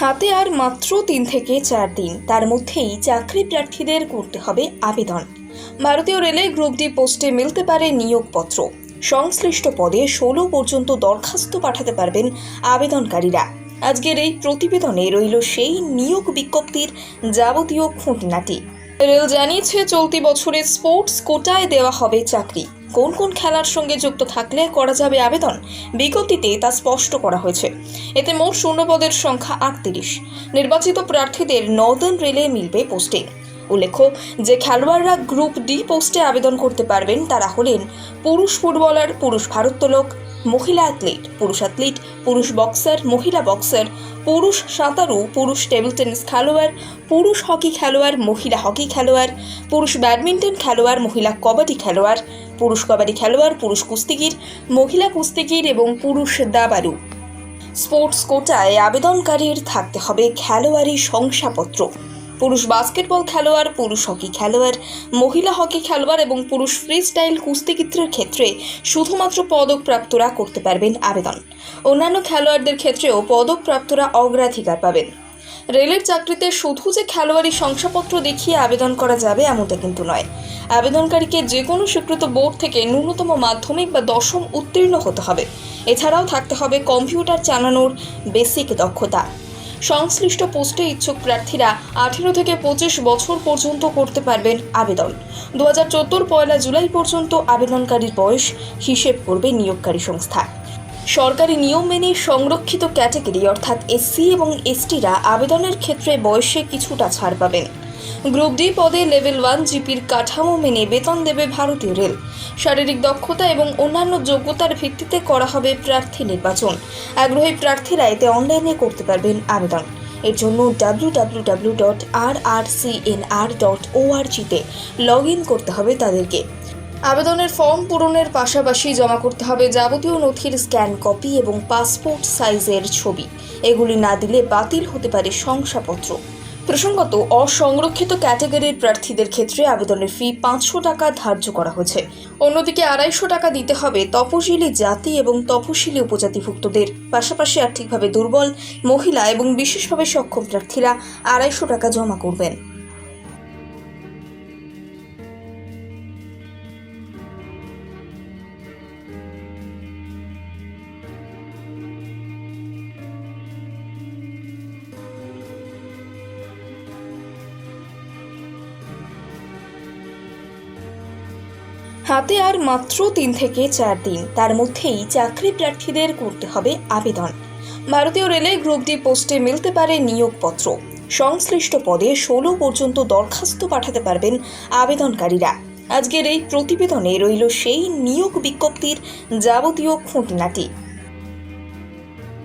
হাতে আর মাত্র তিন থেকে চার দিন। তার মধ্যেই চাকরি প্রার্থীদের করতে হবে আবেদন। ভারতীয় রেলে গ্রুপ ডি পোস্টে মিলতে পারে নিয়োগপত্র। সংশ্লিষ্ট পদে ষোলো পর্যন্ত দরখাস্ত পাঠাতে পারবেন আবেদনকারীরা। আজকের এই প্রতিবেদনে রইল সেই নিয়োগ বিজ্ঞপ্তির যাবতীয় খুঁটিনাটি। রেল জানিয়েছে, চলতি বছরে স্পোর্টস কোটায় দেওয়া হবে চাকরি। কোন কোন খেলার সঙ্গে যুক্ত থাকলে করা যাবে আবেদন? বিজ্ঞপ্তিতে তা স্পষ্ট করা হয়েছে। এতে মোট শূন্যপদের সংখ্যা আটত্রিশ। নির্বাচিত প্রার্থীদের নর্দার্ন রেলে মিলবে পোস্টিং। উল্লেখ্য, যে খেলোয়াড়রা গ্রুপ ডি পোস্টে আবেদন করতে পারবেন তারা হলেন পুরুষ ফুটবলার পুরুষ ভারোত্তোলক, মহিলা অ্যাথলিট, পুরুষ অ্যাথলিট, পুরুষ বক্সার, মহিলা বক্সার পুরুষ সাঁতারু, পুরুষ টেবিল টেনিস খেলোয়াড়, পুরুষ হকি খেলোয়াড়, মহিলা হকি খেলোয়াড়, পুরুষ ব্যাডমিন্টন খেলোয়াড়, মহিলা কবাডি খেলোয়াড়, পুরুষ কবাডি খেলোয়াড়, পুরুষ কুস্তিগির, মহিলা কুস্তিগির এবং পুরুষ দাবারু স্পোর্টস কোটায় আবেদনকারীর থাকতে হবে খেলোয়াড়ি শংসাপত্র। পুরুষ বাস্কেটবল খেলোয়াড়, পুরুষ হকি খেলোয়াড়, মহিলা হকি খেলোয়াড় এবং পুরুষ ফ্রিস্টাইল কুস্তিগিত্রের ক্ষেত্রে শুধুমাত্র পদকপ্রাপ্তরা করতে পারবেন আবেদন। অন্যান্য খেলোয়াড়দের ক্ষেত্রেও পদকপ্রাপ্তরা অগ্রাধিকার পাবেন। রেলের চাকরিতে শুধু যে খেলোয়াড়ি শংসাপত্র দেখিয়ে আবেদন করা যাবে এমনটা কিন্তু নয়। আবেদনকারীকে যে কোনো স্বীকৃত বোর্ড থেকে ন্যূনতম মাধ্যমিক বা দশম উত্তীর্ণ হতে হবে। এছাড়াও থাকতে হবে কম্পিউটার চালানোর বেসিক দক্ষতা। সংশ্লিষ্ট পোস্টে ইচ্ছুক প্রার্থীরা আঠেরো থেকে পঁচিশ বছর পর্যন্ত করতে পারবেন আবেদন। দু হাজার চোদ্দোর পয়লা জুলাই পর্যন্ত আবেদনকারীর বয়স হিসেব করবে নিয়োগকারী সংস্থা। সরকারি নিয়ম মেনে সংরক্ষিত ক্যাটাগরি অর্থাৎ এসসি এবং এসটিরা আবেদনের ক্ষেত্রে বয়সে কিছুটা ছাড় পাবেন। গ্রুপ ডি পদে লেভেল ওয়ান জিপির কাঠামো মেনে বেতন দেবে ভারতীয় রেল। শারীরিক দক্ষতা এবং অন্যান্য যোগ্যতার ভিত্তিতে করা হবে প্রার্থী নির্বাচন। আগ্রহী প্রার্থীরা এতে অনলাইনে করতে পারবেন আবেদন। এর জন্য W W W dot R R C N R dot ওআরজিতে log in করতে হবে তাদেরকে। আবেদনের ফর্ম পূরণের পাশাপাশি জমা করতে হবে যাবতীয় নথির স্ক্যান কপি এবং পাসপোর্ট সাইজের ছবি। এগুলি না দিলে বাতিল হতে পারে শংসাপত্র। প্রসঙ্গত, অসংরক্ষিত ক্যাটাগরির প্রার্থীদের ক্ষেত্রে আবেদনের ফি পাঁচশো টাকা ধার্য করা হয়েছে। অন্যদিকে আড়াইশো টাকা দিতে হবে তপশিলি জাতি এবং তপশিলি উপজাতিভুক্তদের। পাশাপাশি আর্থিকভাবে দুর্বল মহিলা এবং বিশেষভাবে সক্ষম প্রার্থীরা আড়াইশো টাকা জমা করবেন। হাতে আর মাত্র তিন থেকে চার দিন। তার মধ্যেই চাকরি প্রার্থীদের করতে হবে আবেদন। ভারতীয় রেলে গ্রুপ ডি পোস্টে মিলতে পারে নিয়োগপত্র। সংশ্লিষ্ট পদে ষোলো পর্যন্ত দরখাস্ত পাঠাতে পারবেন আবেদনকারীরা। আজকের এই প্রতিবেদনে রইল সেই নিয়োগ বিজ্ঞপ্তির যাবতীয় খুঁটিনাটি।